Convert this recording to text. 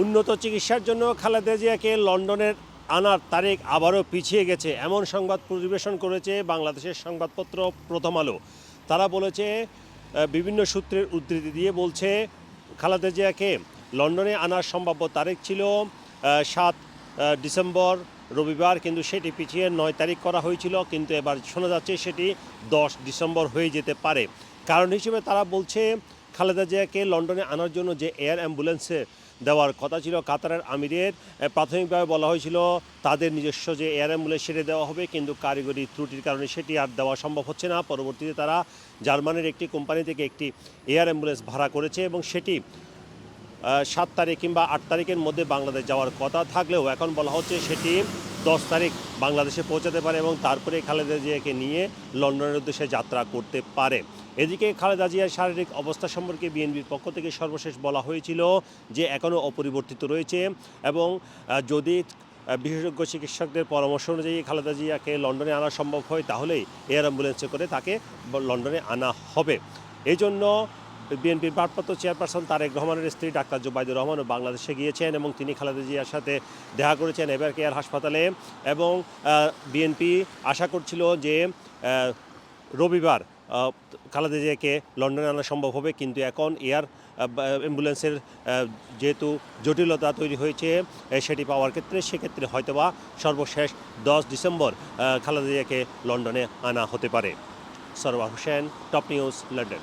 উন্নত চিকিৎসার জন্য খালেদা জিয়াকে লন্ডনের আনার তারিখ আবারও পিছিয়ে গেছে। এমন সংবাদ পরিবেশন করেছে বাংলাদেশের সংবাদপত্র প্রথম আলো। তারা বলেছে বিভিন্ন সূত্রের উদ্ধৃতি দিয়ে বলছে, খালেদা জিয়াকে লন্ডনে আনার সম্ভাব্য তারিখ ছিল সাত ডিসেম্বর, রবিবার, কিন্তু সেটি পিছিয়ে নয় তারিখ করা হয়েছিল, কিন্তু এবার শোনা যাচ্ছে সেটি দশ ডিসেম্বর হয়ে যেতে পারে। কারণ হিসেবে তারা বলছে খালেদা জিয়াকে লন্ডনে আনার জন্য যে এয়ার অ্যাম্বুলেন্সে দেওয়ার কথা ছিল কাতারের আমিরের প্রাথমিকভাবে বলা হয়েছিল তাদের নিজস্ব যে এয়ার অ্যাম্বুলেন্স সেটি দেওয়া হবে, কিন্তু কারিগরি ত্রুটির কারণে সেটি আর দেওয়া সম্ভব হচ্ছে না। পরবর্তীতে তারা জার্মানির একটি কোম্পানি থেকে একটি এয়ার অ্যাম্বুলেন্স ভাড়া করেছে এবং সেটি সাত তারিখ কিংবা আট তারিখের মধ্যে বাংলাদেশ যাওয়ার কথা থাকলেও এখন বলা হচ্ছে সেটি দশ তারিখ বাংলাদেশে পৌঁছাতে পারে এবং তারপরে খালেদা জিয়াকে নিয়ে লন্ডনের উদ্দেশ্যে যাত্রা করতে পারে। এদিকে খালেদা জিয়ার শারীরিক অবস্থা সম্পর্কে বিএনপির পক্ষ থেকে সর্বশেষ বলা হয়েছিল যে এখনও অপরিবর্তিত রয়েছে এবং যদি বিশেষজ্ঞ চিকিৎসকদের পরামর্শ অনুযায়ী খালেদা জিয়াকে লন্ডনে আনা সম্ভব হয়, তাহলেই এয়ার অ্যাম্বুলেন্সে করে তাকে লন্ডনে আনা হবে। এই জন্য বিএনপির ভারপ্রাপ্ত চেয়ারপারসন তারেক রহমানের স্ত্রী ডাক্তার জুবাইদুর রহমানও বাংলাদেশে গিয়েছেন এবং তিনি খালেদা জিয়ার সাথে দেখা করেছেন এবার কেয়ার হাসপাতালে এবং বিএনপি আশা করছিল যে রবিবার খালেদা জিয়াকে লন্ডনে আনা সম্ভব হবে। কিন্তু এখন এয়ার অ্যাম্বুলেন্সের যেহেতু জটিলতা তৈরি হয়েছে সেটি পাওয়ার ক্ষেত্রে সেক্ষেত্রে হয়তোবা সর্বশেষ দশ ডিসেম্বর খালেদা জিয়াকে লন্ডনে আনা হতে পারে। Sarwar Hossain, top news, London.